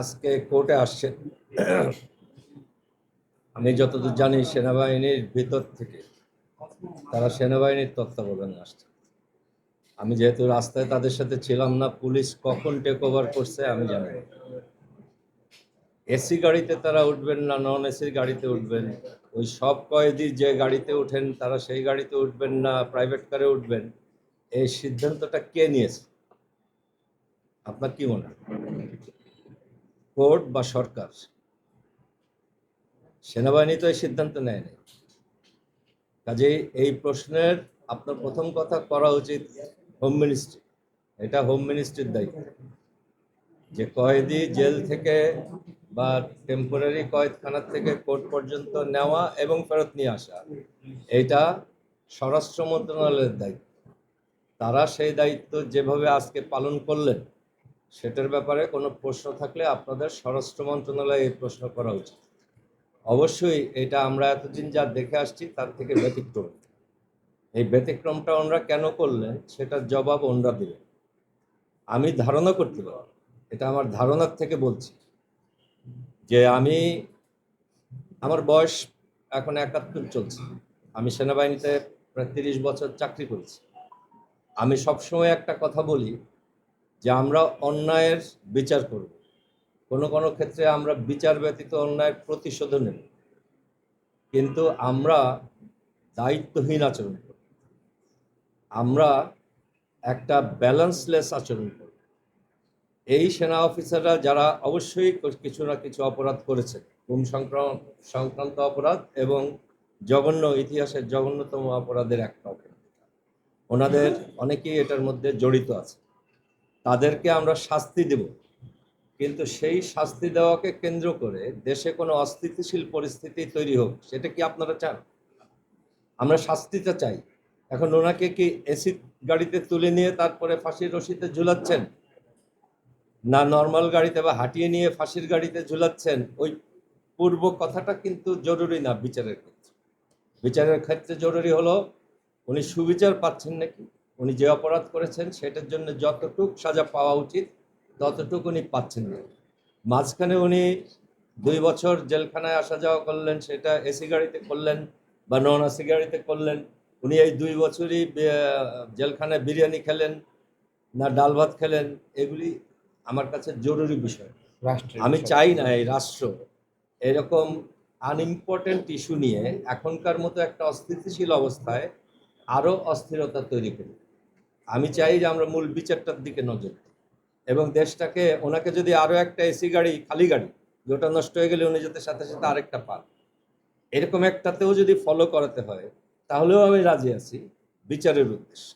আজকে কোর্টে আসছেন আমি যতদূর জানি সেনাবাহিনীর ভিতর থেকে তারা সেনাবাহিনীর তত্ত্বাবধানে আসছে। আমি যেহেতু রাস্তায় তাদের সাথে ছিলাম না, পুলিশ কখন টেক ওভার করছে আমি জানি এসি গাড়িতে তারা উঠবেন না নন এসি গাড়িতে উঠবেন। ওই সব কয়েদি যে গাড়িতে ওঠেন, তারা সেই গাড়িতে উঠবেন না প্রাইভেট কারে উঠবেন। এই সিদ্ধান্তটা কে নিয়েছে? আপনার কি মনে হয়? কোর্ট বা সরকার, সেনাবাহিনী তো এই সিদ্ধান্ত নেয়নি। কাজেই এই প্রশ্নের আপনার প্রথম কথা করা উচিত হোম মিনিস্ট্রি, এটা হোম মিনিস্ট্রির দায়িত্ব। যে কয়েদি জেল থেকে বা টেম্পোরারি কয়েদখানার থেকে কোর্ট পর্যন্ত নেওয়া এবং ফেরত নিয়ে আসা, এটা স্বরাষ্ট্র মন্ত্রণালয়ের দায়িত্ব। তারা সেই দায়িত্ব যেভাবে আজকে পালন করলেন সেটার ব্যাপারে কোনো প্রশ্ন থাকলে আপনাদের স্বরাষ্ট্র মন্ত্রণালয়ে এই প্রশ্ন করা উচিত। অবশ্যই এটা আমরা এতদিন যা দেখে আসছি তার থেকে ব্যতিক্রম। এই ব্যতিক্রমটা ওনারা কেন করলেন সেটার জবাব ওনারা দেবেন আমি ধারণা করতে পারি এটা আমার ধারণার থেকে বলছি। যে আমি, আমার বয়স এখন একাত্তর চলছে। আমি সেনাবাহিনীতে প্রায় তিরিশ বছর চাকরি করেছি। আমি সবসময় একটা কথা বলি যে আমরা অন্যায়ের বিচার করব। কোনো কোনো ক্ষেত্রে আমরা বিচার ব্যতীত অন্যায়ের প্রতিশোধ নেব। কিন্তু আমরা দায়িত্বহীন আচরণ করব। আমরা একটা ব্যালেন্সলেস আচরণ করব। এই সেনা অফিসাররা যারা অবশ্যই কিছু না কিছু অপরাধ করেছে সংক্রান্ত সংক্রান্ত অপরাধ এবং জঘন্য, ইতিহাসের জঘন্যতম অপরাধের একটা অপরাধ ওনাদের অনেকেই এটার মধ্যে জড়িত আছে। তাদেরকে আমরা শাস্তি দেব। কিন্তু সেই শাস্তি দেওয়াকে কেন্দ্র করে দেশে কোনো অস্থিতিশীল পরিস্থিতি তৈরি হোক, সেটা কি আপনারা চান? আমরা শাস্তিটা চাই। এখন ওনাকে কি এসি গাড়িতে তুলে নিয়ে তারপরে ফাঁসির রশিতে ঝুলাচ্ছেন? না নর্মাল গাড়িতে বা হাঁটিয়ে নিয়ে ফাঁসির গাড়িতে ঝুলাচ্ছেন? ওই পূর্ব কথাটা কিন্তু জরুরি না বিচারের ক্ষেত্রে। বিচারের ক্ষেত্রে জরুরি হলো, উনি সুবিচার পাচ্ছেন নাকি? উনি যে অপরাধ করেছেন সেটার জন্য যতটুক সাজা পাওয়া উচিত ততটুকু উনি পাচ্ছেন না। মাঝখানে উনি দুই বছর জেলখানায় আসা যাওয়া করলেন সেটা এসি গাড়িতে করলেন বা নন এসি গাড়িতে করলেন। উনি এই দুই বছরই জেলখানায় বিরিয়ানি খেলেন না ডাল ভাত খেলেন এগুলি আমার কাছে জরুরি বিষয়। রাষ্ট্রের আমি চাই না এই রাষ্ট্র এরকম আনইম্পর্টেন্ট ইস্যু নিয়ে এখনকার মতো একটা অস্থিতিশীল অবস্থায় আরও অস্থিরতা তৈরি করি আমি চাই যে আমরা মূল বিচারটার দিকে নজর দিই এবং দেশটাকে, ওনাকে যদি আরও একটা এসি গাড়ি, খালি গাড়ি যেটা নষ্ট হয়ে গেলে উনি যাতে সাথে সাথে আরেকটা পান। এরকম একটাতেও যদি ফলো করাতে হয়, তাহলেও আমি রাজি আছি বিচারের উদ্দেশ্যে।